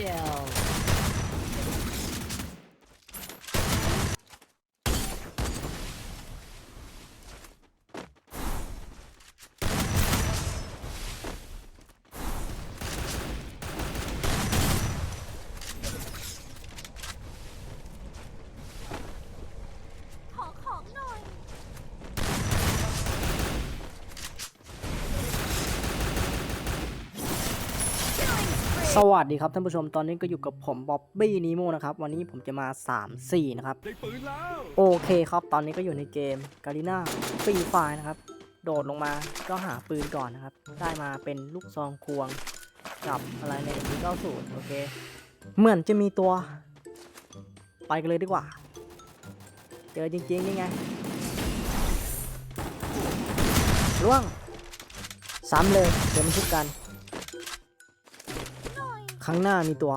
kill. สวัสดีครับท่านผู้ชมตอนนี้ก็อยู่กับผมบ๊อบบี้นีโมนะครับ วันนี้ผมจะมา 3 4 นะครับได้ปืนแล้วโอเคครับตอนนี้ก็อยู่ในเกมกาลิน่าฟรีไฟนะครับ โดดลงมาก็หาปืนก่อนนะครับ ได้มาเป็นลูกซองควงกับอะไรในปี90 โอเค เหมือนจะมีตัว ไปกันเลยดีกว่า เจอจริงๆ นี่ไงร่วงซ้ำเลยเดี๋ยวมันชุบกัน ข้างหน้ามีตัว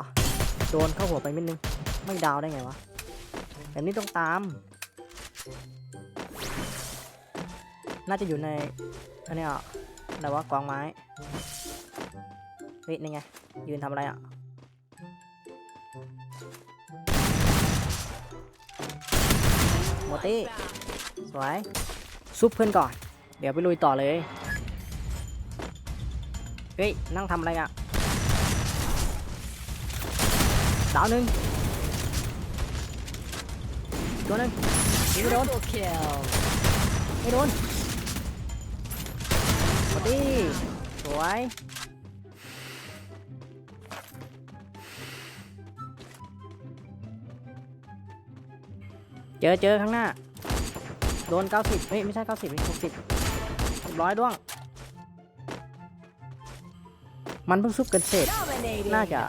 โดนเข้าหัวไปนิดนึง ไม่ดาวได้ไงวะ แบบนี้ต้องตาม น่าจะอยู่ในอันนี้อะอะไรวะกองไม้ เฮ้ยนี่ไง ยืนทำอะไรอะโมตี้สวย ซุปเพื่อนก่อน เดี๋ยวไปลุยต่อเลย เฮ้ย นั่งทำอะไรอะ ดาวหนึ่งตัวหนึ่งยิงไม่โดน Triple kill. ไม่โดนสวัสดีสวยเจอเจอข้างหน้า โดน 90เฮ้ย ไม่ใช่ 90เป็น60ร้อยด้วง มันเพิ่งซุบกันเสร็จ Dominating. น่าจะ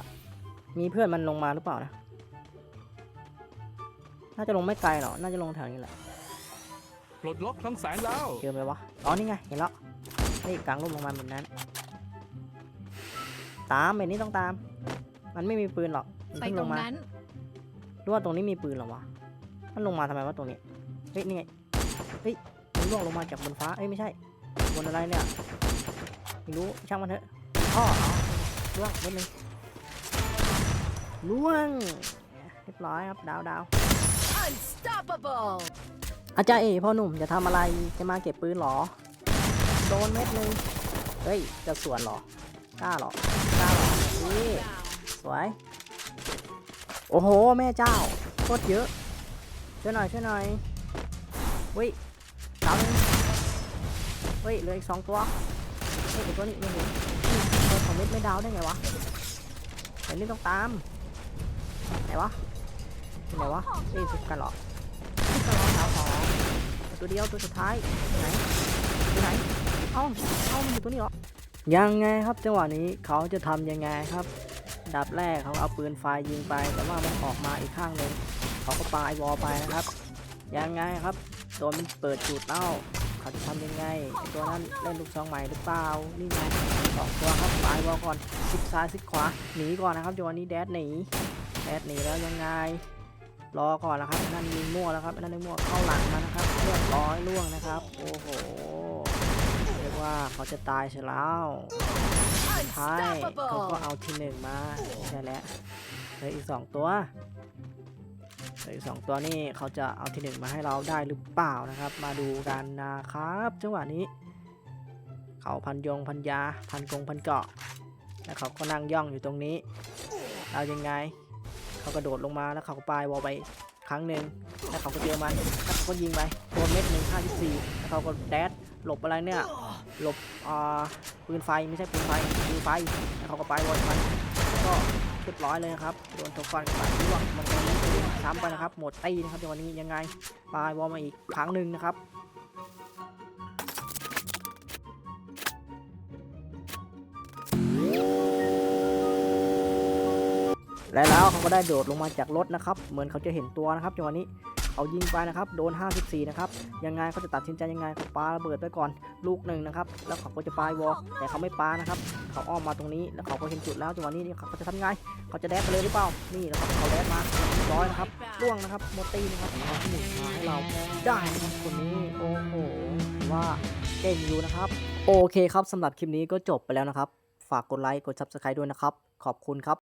มีเพื่อนมันลงมาหรือเปล่านะ น่าจะลงไม่ไกลหรอกน่าจะลงแถวนี้แหละปลดล็อกคลังแสงแล้วเจอไหมวะ อ๋อ นี่ไง เห็นแล้ว นี่กลางร่มลงมาแบบนั้น ตามแบบนี้ต้องตาม มันไม่มีปืนหรอกมันไปเพิ่งตลรงงมานั้นหรือว่าตรงนี้มีปืนเหรอวะ มันลงมาทำไมวะตรงนี้ เฮ้ย นี่ไง เฮ้ย มันล่วงลงมาจากบนฟ้า เอ้ย ไม่ใช่ บนอะไรเนี่ย ไม่รู้ ช่างมันเถอะท่อเหรอล่วงนิดนึง ล่วงเรียบร้อยครับดาวดาว Unstoppable. อาจารย์เอ๋พ่อหนุ่มจะทำอะไรจะมาเก็บปืนเหรอ โดนเม็ดหนึงเฮ้ย จะสวนเหรอกล้าเหรอกล้าเหรอนี่สวย โอ้โห แม่เจ้าโคตรเยอะ ช่วยหน่อยช่วยหน่อยเฮ้ยดาวหนึงเฮ้ยเหลืออีกสองตัวเฮ้ยอีกตัวนี้ไม่เห็นนี่โดนของเม็ดไม่ดาวได้ไงวะแต่นี่ต้องตาม ไหนวะไหนวะนี่สุดกันเหรอก็รอสาวสองตัวเดียวตัวสุดท้ายไหนไหนเอ้าเอ้ามันอยู่ตัวนี้เหรอยังไงครับจังหวะนี้เขาจะทำยังไงครับดับแรกเขาเอาปืนไฟยิงไป แต่ว่ามันออกมาอีกข้างหนึ่งเขาก็ปาไอวอลไปนะครับยังไงครับโดนมันเปิดจุดเอ้าเขาจะทำยังไงตัวนั้นเล่นลูกซองใหม่หรือเปล่านี่ไงสองตัวครับปาไอวอลก่อนซิกซ้ายซิกขวาหนีก่อนนะครับจังหวะนี้แดดหนี แดดหนีแล้วยังไง รอก่อนนะครับนั่นยิงมั่วแล้วครับนั่นยิงมั่วเข้าหลังมานะครับเรียบร้อยล่วงนะครับ โอ้โหเรียกว่าเขาจะตายเสียแล้วท้ายเขาก็เอาทีหนึ่งมาใช่แล้วเหลืออีกสองตัวเหลืออีกสองตัวนี่เขาจะเอาทีหนึ่งมาให้เราได้หรือเปล่านะครับ มาดูกันนะครับจังหวะนี้เขาพันยงพันยาพันกงพันเกาะแล้วเขาก็นั่งย่องอยู่ตรงนี้ เอายังไง เขากระโดดลงมาแล้วเขาก็ปายวอลไปครั้งหนึ่งแล้วเขาก็เจอมันแล้วเขาก็ยิงไปโดนเม็ดหนึ่งห้าสิบสี่แล้วเขาก็แดดหลบอะไรเนี่ยหลบอ่าปืนไฟไม่ใช่ปืนไฟปืนไฟแล้วเขาก็ปายวอลมันแล้วก็เรียบร้อยเลยครับโดนตัวฟันกระบาดร่วงมันก็เลยช้ำไปนะครับหมดตีนะครับจังหวะนี้ยังไงปายวอลมาอีกครั้งหนึ่งนะครับ และแล้วเขาก็ได้โดดลงมาจากรถนะครับ เหมือนเขาจะเห็นตัวนะครับจังหวะนี้เขายิงไปนะครับ โดน 54 นะครับ ยังไงเขาจะตัดสินใจยังไงเขาปาระเบิดไปก่อนลูกหนึ่งนะครับ แล้วเขาก็จะปาวอลแต่เขาไม่ปานะครับ เขาอ้อมมาตรงนี้ แล้วเขาก็เห็นจุดแล้วจังหวะนี้เขาจะทำไง เขาจะแดดไปเลยหรือเปล่า นี่นะครับ เขาแดดมาร้อยนะครับ ล่วงนะครับ โมตีนะครับเอาที่หนึ่งมาให้เราได้นะครับคนนี้ โอ้โห ว่าเก่งอยู่นะครับ โอเคครับสำหรับคลิปนี้ก็จบไปแล้วนะครับ ฝากกดไลค์ กด subscribe ด้วยนะครับ ขอบคุณครับ